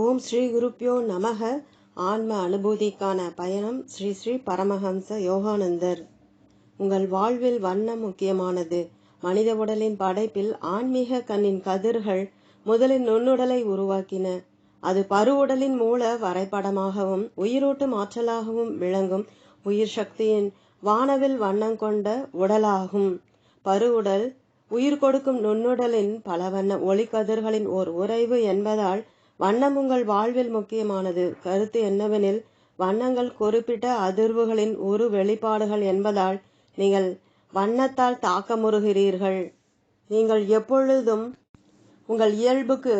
ஓம் ஸ்ரீ குருப்பியோ நமக. ஆன்ம அனுபூதிக்கான பயணம் ஸ்ரீ ஸ்ரீ பரமஹம்ச யோகானந்தர். உங்கள் வாழ்வில் வண்ணம் முக்கியமானது. மனித உடலின் படைப்பில் ஆன்மீக கண்ணின் கதிர்கள் முதலில் நுண்ணுடலை உருவாக்கின. அது பருவுடலின் மூல வரைபடமாகவும் உயிரோட்டும் ஆற்றலாகவும் விளங்கும் உயிர் சக்தியின் வானவில் வண்ணம் கொண்ட உடலாகும். பருவுடல் உயிர் கொடுக்கும் நுண்ணுடலின் பலவண்ண ஒளிக்கதிர்களின் ஓர் உறைவு என்பதால் வண்ணம் உங்கள் வாழ்வில் முக்கியமானது. கருத்து என்னவெனில் வண்ணங்கள் குறிப்பிட்ட அதிர்வுகளின் ஒரு வெளிப்பாடுகள் என்பதால் நீங்கள் வண்ணத்தால் தாக்கமுறுகிறீர்கள். நீங்கள் எப்பொழுதும் உங்கள் இயல்புக்கு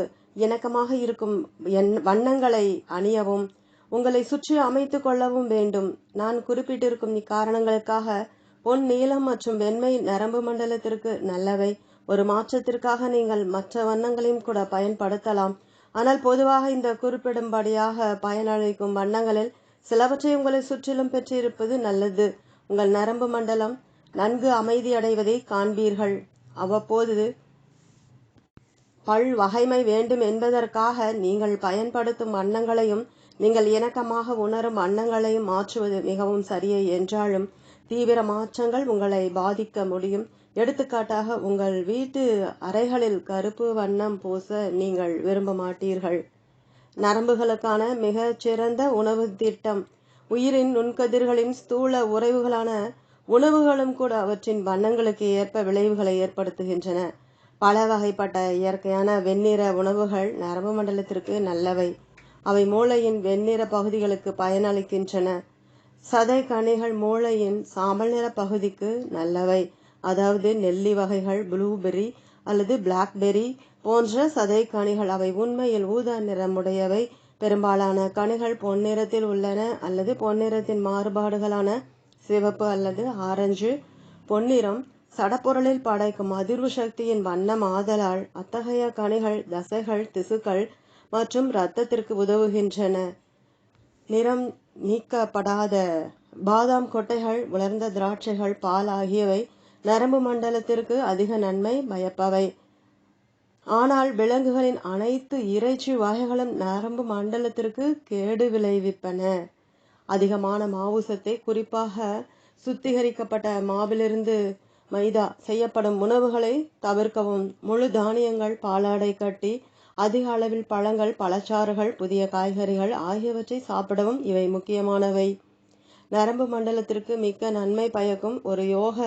இணக்கமாக இருக்கும் என் வண்ணங்களை அணியவும் உங்களை சுற்றி அமைத்து கொள்ளவும் வேண்டும். நான் குறிப்பிட்டிருக்கும் இக்காரணங்களுக்காக பொன் நீலம் மற்றும் வெண்மை நரம்பு மண்டலத்திற்கு நல்லவை. ஒரு மாற்றத்திற்காக நீங்கள் மற்ற வண்ணங்களையும் கூட பயன்படுத்தலாம். ஆனால் பொதுவாக இந்த குறிப்பிடும்படியாக பயனளிக்கும் வண்ணங்களில் சிலவற்றை உங்களை சுற்றிலும் பெற்றிருப்பது நல்லது. உங்கள் நரம்பு மண்டலம் நன்கு அமைதியடைவதை காண்பீர்கள். அவ்வப்போது பல் வகைமை வேண்டும் என்பதற்காக நீங்கள் பயன்படுத்தும் வண்ணங்களையும் நீங்கள் இணக்கமாக உணரும் வண்ணங்களையும் மாற்றுவது மிகவும் சரியே என்றாலும் தீவிர மாற்றங்கள் உங்களை பாதிக்க முடியும். எடுத்துக்காட்டாக உங்கள் வீட்டு அறைகளில் கருப்பு வண்ணம் பூச நீங்கள் விரும்ப மாட்டீர்கள் நரம்புகளுக்கான மிகச்சிறந்த உணவு திட்டம். உயிரின் நுண்கதிர்களின் ஸ்தூல உறைவுகளான உணவுகளும் கூட அவற்றின் வண்ணங்களுக்கு ஏற்ப விளைவுகளை ஏற்படுத்துகின்றன. பல வகைப்பட்ட இயற்கையான வெண்ணிற உணவுகள் நரம்பு மண்டலத்திற்கு நல்லவை. அவை மூளையின் வெண்ணிற பகுதிகளுக்கு பயனளிக்கின்றன. சதை கனிகள் மூளையின் சாம்பல் நிற பகுதிக்கு நல்லவை. அதாவது நெல்லி வகைகள் ப்ளூபெர்ரி அல்லது பிளாக்பெர்ரி போன்ற சதை கனிகள். அவை உண்மையில் ஊதா நிறமுடையவை. பெரும்பாலான கனிகள் பொன்னிறத்தில் உள்ளன அல்லது பொன்னிறத்தின் மாறுபாடுகளான சிவப்பு அல்லது ஆரஞ்சு. பொன்னிறம் சடப்பொருளில் படைக்கும் அதிர்வு சக்தியின் வண்ணம் ஆதலால் அத்தகைய கனிகள் தசைகள் திசுக்கள் மற்றும் இரத்தத்திற்கு உதவுகின்றன. நிறம் நீக்கப்படாத பாதாம் கொட்டைகள் உலர்ந்த திராட்சைகள் பால் ஆகியவை நரம்பு மண்டலத்திற்கு அதிக நன்மை பயப்பவை. ஆனால் விலங்குகளின் அனைத்து இறைச்சி வகைகளும் நரம்பு மண்டலத்திற்கு கேடு விளைவிப்பன. அதிகமான மாவுசத்தை குறிப்பாக சுத்திகரிக்கப்பட்ட மாவிலிருந்து மைதா செய்யப்படும் உணவுகளை தவிர்க்கவும். முழு தானியங்கள் பாலாடை கட்டி அதிக அளவில் பழங்கள் பழச்சாறுகள் புதிய காய்கறிகள் ஆகியவற்றை சாப்பிடவும் இவை முக்கியமானவை. நரம்பு மண்டலத்திற்கு மிக்க நன்மை பயக்கும் ஒரு யோக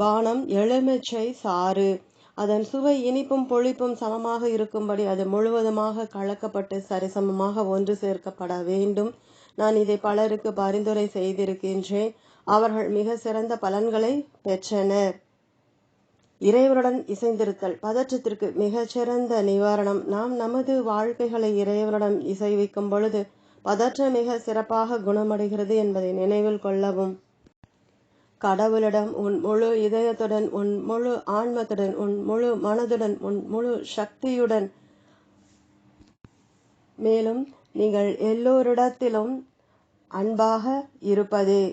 பானம் எலுமிச்சை சாறு. அதன் சுவை இனிப்பும் பொழிப்பும் சமமாக இருக்கும்படி அது முழுவதுமாக கலக்கப்பட்டு சரிசமமாக ஒன்று சேர்க்கப்பட வேண்டும். நான் இதை பலருக்கு பரிந்துரை செய்திருக்கின்றேன். அவர்கள் மிக சிறந்த பலன்களை பெற்றனர். இறைவனுடன் இசைந்திருத்தல். பதற்றத்திற்கு மிகச்சிறந்த நிவாரணம். நாம் நமது வாழ்க்கைகளை இறைவனுடன் இசைவிக்கும் பொழுது பதற்றம் மிக சிறப்பாக குணமடைகிறது என்பதை நினைவில் கொள்ளவும். கடவுளிடம் உன் முழு இதயத்துடன் உன் முழு ஆன்மத்துடன் உன் முழு மனதுடன் உன் முழு சக்தியுடன். மேலும் நீங்கள் எல்லோரிடத்திலும் அன்பாக இருப்பதே.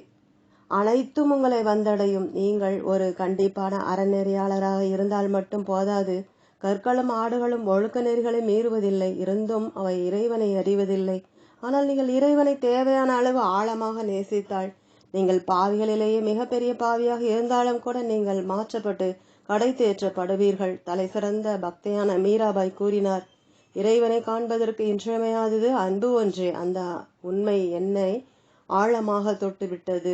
அனைத்தும் உங்களை வந்தடையும். நீங்கள் ஒரு கண்டிப்பான அறநெறியாளராக இருந்தால் மட்டும் போதாது. கற்களும் ஆடுகளும் ஒழுக்க நெறிகளை மீறுவதில்லை. இருந்தும் அவை இறைவனை அறிவதில்லை. ஆனால் நீங்கள் இறைவனை தேவையான அளவு ஆழமாக நேசித்தாள் நீங்கள் பாவிகளிலேயே மிகப்பெரிய பாவியாக இருந்தாலும் கூட நீங்கள் மாற்றப்பட்டு கடை தேற்றப்படுவீர்கள் தலை சிறந்த பக்தையான மீராபாய் கூறினார் இறைவனை காண்பதற்கு இன்றியமையாதது அன்பு ஒன்றே. அந்த உண்மை என்னை ஆழமாக தொட்டுவிட்டது.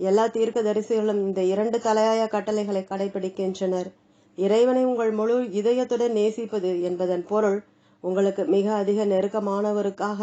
எல்லா தீர்க்க தரிசிகளும் இந்த இரண்டு தலையாய கட்டளைகளை கடைபிடிக்கின்றனர் இறைவனை உங்கள் முழு இதயத்துடன் நேசிப்பது என்பதன் பொருள் உங்களுக்கு மிக அதிக நெருக்கமானவருக்காக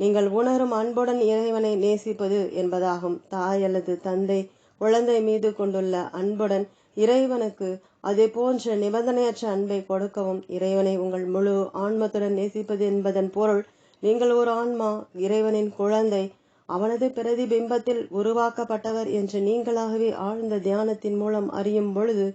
நீங்கள் உணரும் அன்புடன் இறைவனை நேசிப்பது என்பதாகும். தாய் அல்லது தந்தை குழந்தை மீது கொண்டுள்ள அன்புடன் இறைவனுக்கு அதே போன்ற நிபந்தனையற்ற அன்பை கொடுக்கவும் இறைவனை உங்கள் முழு ஆன்மத்துடன் நேசிப்பது என்பதன் பொருள் நீங்கள் ஒரு ஆன்மா இறைவனின் குழந்தை அவனது பிரதிபிம்பத்தில் உருவாக்கப்பட்டவர் என்று நீங்களாகவே ஆழ்ந்த தியானத்தின் மூலம் அறியும் பொழுது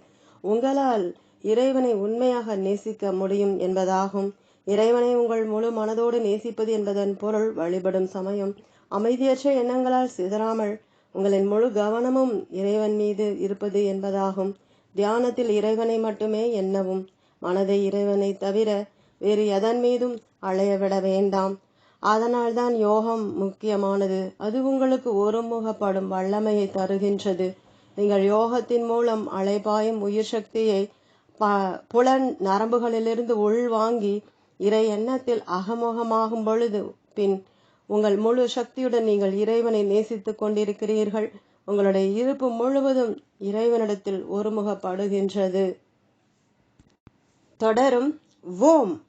உங்களால் இறைவனை உண்மையாக நேசிக்க முடியும் என்பதாகும். இறைவனை உங்கள் முழு மனதோடு நேசிப்பது என்பதன் பொருள் வழிபடும் சமயம். அமைதியற்ற எண்ணங்களால் சிதறாமல் உங்களின் முழு கவனமும் இறைவன் மீது இருப்பது என்பதாகும். தியானத்தில் இறைவனை மட்டுமே எண்ணவும். மனதை இறைவனை தவிர வேறு எதன் மீதும் அலையவிட வேண்டாம். அதனால்தான் யோகம் முக்கியமானது. அது உங்களுக்கு ஒருமுகப்படும் வல்லமையை தருகின்றது. நீங்கள் யோகத்தின் மூலம் அலைபாயும் உயிர் சக்தியை ப புலன் நரம்புகளிலிருந்து உள்வாங்கி இறை எண்ணத்தில் அகமுகமாகும் பொழுது பின் உங்கள் முழு சக்தியுடன் நீங்கள் இறைவனை நேசித்துக் கொண்டிருக்கிறீர்கள். உங்களுடைய இருப்பு முழுவதும் இறைவனிடத்தில் ஒருமுகப்படுகின்றது. தொடரும். ஓம்.